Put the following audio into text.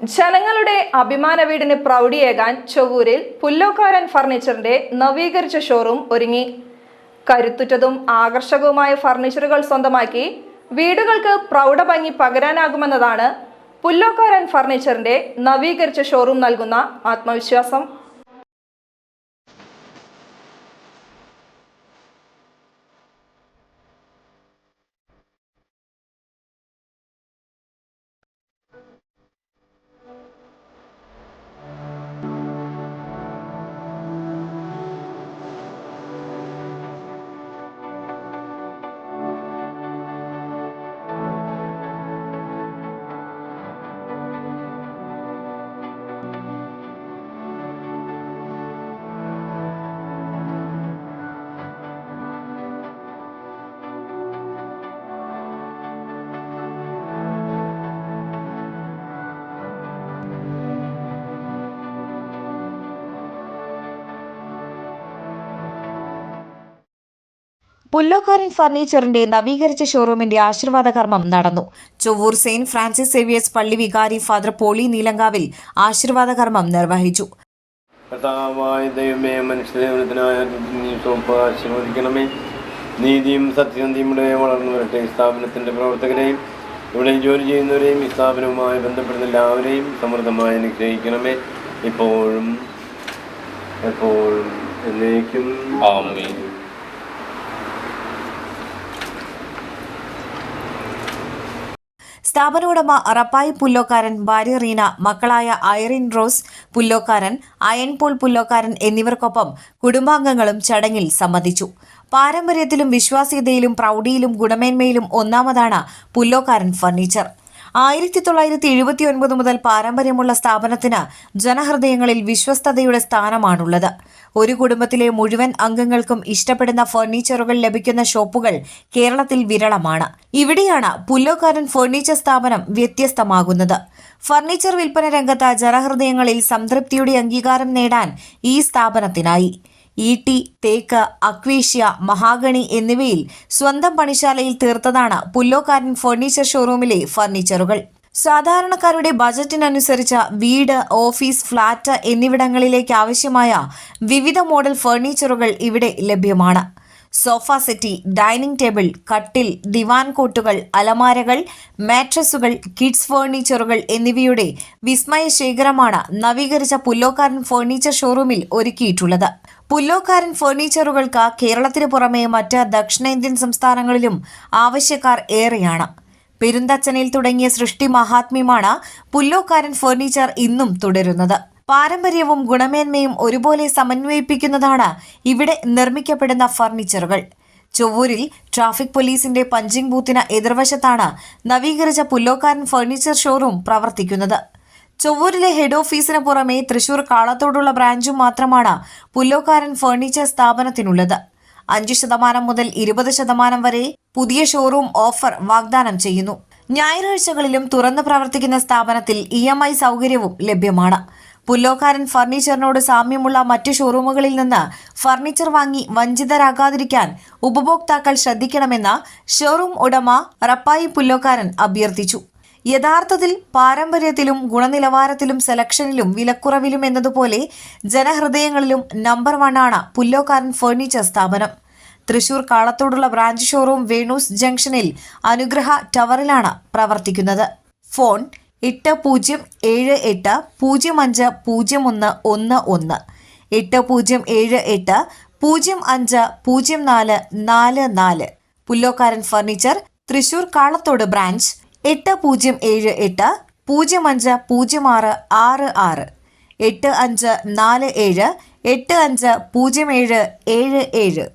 ജനങ്ങളുടെ അഭിമാന വീടിന് പ്രൗഢിയേകാൻ ചൊവ്വൂരിൽ പുല്ലോക്കാരൻ ഫർണിച്ചറിന്റെ നവീകരിച്ച ഷോറൂം ഒരുങ്ങി. കരുത്തുറ്റതും ആകർഷകവുമായ ഫർണിച്ചറുകൾ സ്വന്തമാക്കി വീടുകൾക്ക് പ്രൗഢഭംഗി പകരാനാകുമെന്നതാണ് പുല്ലോക്കാരൻ ഫർണിച്ചറിന്റെ നവീകരിച്ച ഷോറൂം നൽകുന്ന ആത്മവിശ്വാസം. പുല്ലോക്കാരൻ ഫർണിച്ചറിന്റെ നവീകരിച്ച ഷോറൂമിന്റെ ആശീർവാദ കർമ്മം നടന്നു. ചൊവ്വൂർ സെയിന്റ് ഫ്രാൻസിസ് സേവിയേഴ്സ് പള്ളി വികാരി ഫാദർ പോളി നീലങ്കാവിൽ ആശീർവാദ കർമ്മം നിർവഹിച്ചു. കർത്താവായ ദൈവമേ മനുഷ്യദേവനത്തിനായ ആശീർവദിക്കണമേ. നീതിയും സത്യസന്ധിയും ഇവിടെ വളർന്നു വരട്ടെ. ഈ സ്ഥാപനത്തിന്റെ പ്രവർത്തകരെയും ഇവിടെ ജോലി ചെയ്യുന്നവരെയും ഈ സ്ഥാപനവുമായി ബന്ധപ്പെടുന്ന എല്ലാവരെയും സമൃദ്ധമായി അനുഗ്രഹിക്കണമേ. ഇപ്പോഴും എപ്പോഴും എന്നേക്കും. ആമേൻ. സ്ഥാപന ഉടമ റപ്പായി പുല്ലോക്കാരൻ ഭാര്യ റീന മക്കളായ ഐറിൻ റോസ് പുല്ലോക്കാരൻ അയൻപോൾ പുല്ലോക്കാരൻ എന്നിവർക്കൊപ്പം കുടുംബാംഗങ്ങളും ചടങ്ങിൽ സംബന്ധിച്ചു. പാരമ്പര്യത്തിലും വിശ്വാസ്യതയിലും പ്രൗഢിയിലും ഗുണമേന്മയിലും ഒന്നാമതാണ് പുല്ലോക്കാരൻ ഫർണിച്ചർ. ആയിരത്തി തൊള്ളായിരത്തി എഴുപത്തി ഒൻപത് മുതൽ പാരമ്പര്യമുള്ള സ്ഥാപനത്തിന് ജനഹൃദയങ്ങളിൽ വിശ്വസ്തതയുടെ സ്ഥാനമാണുള്ളത്. ഒരു കുടുംബത്തിലെ മുഴുവൻ അംഗങ്ങൾക്കും ഇഷ്ടപ്പെടുന്ന ഫർണിച്ചറുകൾ ലഭിക്കുന്ന ഷോപ്പുകൾ കേരളത്തിൽ വിരളമാണ്. ഇവിടെയാണ് പുല്ലോക്കാരൻ ഫർണിച്ചർ സ്ഥാപനം വ്യത്യസ്തമാകുന്നത്. ഫർണിച്ചർ വിൽപ്പന രംഗത്ത് ജനഹൃദയങ്ങളിൽ സംതൃപ്തിയുടെ അംഗീകാരം നേടാൻ ഈ സ്ഥാപനത്തിനായി. ഈട്ടി തേക്ക് അക്വേഷ്യ മഹാഗണി എന്നിവയിൽ സ്വന്തം പണിശാലയിൽ തീർത്തതാണ് പുല്ലോക്കാരൻ ഫർണിച്ചർ ഷോറൂമിലെ ഫർണിച്ചറുകൾ. സാധാരണക്കാരുടെ ബജറ്റിനനുസരിച്ച് വീട് ഓഫീസ് ഫ്ളാറ്റ് എന്നിവിടങ്ങളിലേക്ക് ആവശ്യമായ വിവിധ മോഡൽ ഫർണിച്ചറുകൾ ഇവിടെ ലഭ്യമാണ്. സോഫ സെറ്റി ഡൈനിങ് ടേബിൾ കട്ടിൽ ദിവാൻ കോട്ടുകൾ അലമാരകൾ മാട്രസുകൾ കിഡ്സ് ഫേർണിച്ചറുകൾ എന്നിവയുടെ വിസ്മയ ശേഖരമാണ് നവീകരിച്ച പുല്ലോക്കാരൻ ഫേർണിച്ചർ ഷോറൂമിൽ ഒരുക്കിയിട്ടുള്ളത്. പുല്ലോക്കാരൻ ഫേർണിച്ചറുകൾക്ക് കേരളത്തിന് പുറമെ മറ്റ് ദക്ഷിണേന്ത്യൻ സംസ്ഥാനങ്ങളിലും ആവശ്യക്കാർ ഏറെയാണ്. പെരുന്തച്ചനിൽ തുടങ്ങിയ സൃഷ്ടി മഹാത്മ്യമാണ് പുല്ലോക്കാരൻ ഫേർണിച്ചർ ഇന്നും തുടരുന്നത്. പാരമ്പര്യവും ഗുണമേന്മയും ഒരുപോലെ സമന്വയിപ്പിക്കുന്നതാണ് ഇവിടെ നിർമ്മിക്കപ്പെടുന്ന ഫർണിച്ചറുകൾ. ചൊവ്വൂരിൽ ട്രാഫിക് പോലീസിന്റെ പഞ്ചിംഗ് ബൂത്തിന് എതിർവശത്താണ് നവീകരിച്ച പുല്ലോക്കാരൻ ഫർണിച്ചർ ഷോറൂം പ്രവർത്തിക്കുന്നത്. ചൊവ്വൂരിലെ ഹെഡ് ഓഫീസിന് പുറമെ തൃശൂർ കാളത്തോടുള്ള ബ്രാഞ്ചും മാത്രമാണ് പുല്ലോക്കാരൻ ഫർണിച്ചർ സ്ഥാപനത്തിനുള്ളത്. അഞ്ച് ശതമാനം മുതൽ ഇരുപത് ശതമാനം വരെ പുതിയ ഷോറൂം ഓഫർ വാഗ്ദാനം ചെയ്യുന്നു. ഞായറാഴ്ചകളിലും തുറന്നു പ്രവർത്തിക്കുന്ന സ്ഥാപനത്തിൽ ഇ എം ഐ സൗകര്യവും ലഭ്യമാണ്. പുല്ലോക്കാരൻ ഫർണിച്ചറിനോട് സാമ്യമുള്ള മറ്റ് ഷോറൂമുകളിൽ നിന്ന് ഫർണിച്ചർ വാങ്ങി വഞ്ചിതരാകാതിരിക്കാൻ ഉപഭോക്താക്കൾ ശ്രദ്ധിക്കണമെന്ന് ഷോറൂം ഉടമ റപ്പായി പുല്ലോക്കാരൻ അഭ്യർത്ഥിച്ചു. യഥാർത്ഥത്തിൽ പാരമ്പര്യത്തിലും ഗുണനിലവാരത്തിലും സെലക്ഷനിലും വിലക്കുറവിലും എന്നതുപോലെ ജനഹൃദയങ്ങളിലും നമ്പർ വണ്ണാണ് പുല്ലോക്കാരൻ ഫർണിച്ചർ സ്ഥാപനം. തൃശൂർ കാളത്തോടുള്ള ബ്രാഞ്ച് ഷോറൂം വേണൂസ് ജംഗ്ഷനിൽ അനുഗ്രഹ ടവറിലാണ് പ്രവർത്തിക്കുന്നത്. ഫോൺ എട്ട് പൂജ്യം ഏഴ് എട്ട് പൂജ്യം അഞ്ച് പൂജ്യം ഒന്ന് ഒന്ന് ഒന്ന്. എട്ട് പൂജ്യം ഏഴ് എട്ട് പൂജ്യം അഞ്ച് പൂജ്യം നാല് നാല് നാല്. പുല്ലോക്കാരൻ ഫർണിച്ചർ തൃശൂർ കാളത്തോട് ബ്രാഞ്ച് എട്ട് പൂജ്യം ഏഴ് എട്ട് പൂജ്യം അഞ്ച് പൂജ്യം ആറ് ആറ് ആറ്. എട്ട് അഞ്ച് നാല് ഏഴ് എട്ട് അഞ്ച് പൂജ്യം ഏഴ് ഏഴ് ഏഴ്.